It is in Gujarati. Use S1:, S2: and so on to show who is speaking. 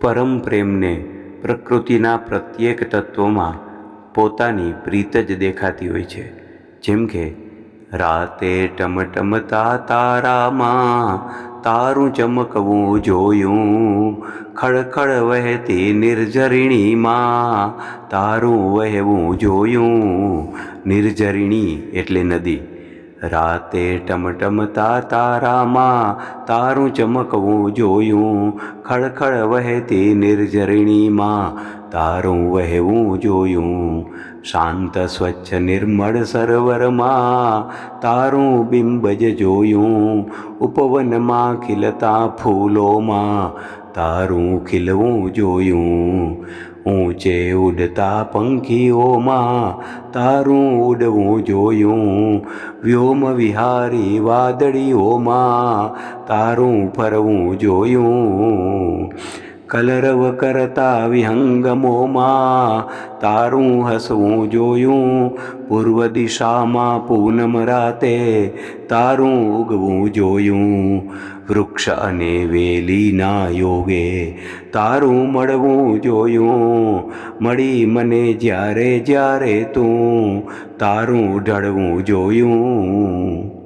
S1: પરમ પ્રેમને પ્રકૃતિના પ્રત્યેક તત્વોમાં પોતાની પ્રીત જ દેખાતી હોય છે. જેમ કે, રાતે ટમટમતા તારામાં તારું ચમકવું જોયું, ખળખળ વહેતી નિર્જરિણીમાં તારું વહેવું જોયું. નિર્જરિણી એટલે નદી. રાતે ટમટમતા તારામાં તારું ચમકવું જોયું, ખળખળ વહેતી નિર્જરિણીમાં તારું વહેવું જોયું. શાંત સ્વચ્છ નિર્મળ સરોવરમાં તારું બિંબ જ જોયું, ઉપવનમાં ખીલતા ફૂલોમાં તારું ખીલવું જોયું. ઊંચે ઉડતા પંખીઓમાં તારું ઉડવું જોયું. વ્યોમ વિહારી વાદળીઓમાં તારું ફરવું જોયું. કલરવ કરતા વિહંગમોમાં તારું હસવું જોયું, પૂર્વ દિશામાં પૂનમ રાતે. તારું ઉગવું જોયું, વૃક્ષ અને વેલીના યોગે. તારું મળવું જોયું, મળી મને જ્યારે જ્યારે તું તારું ઢળવું જોયું.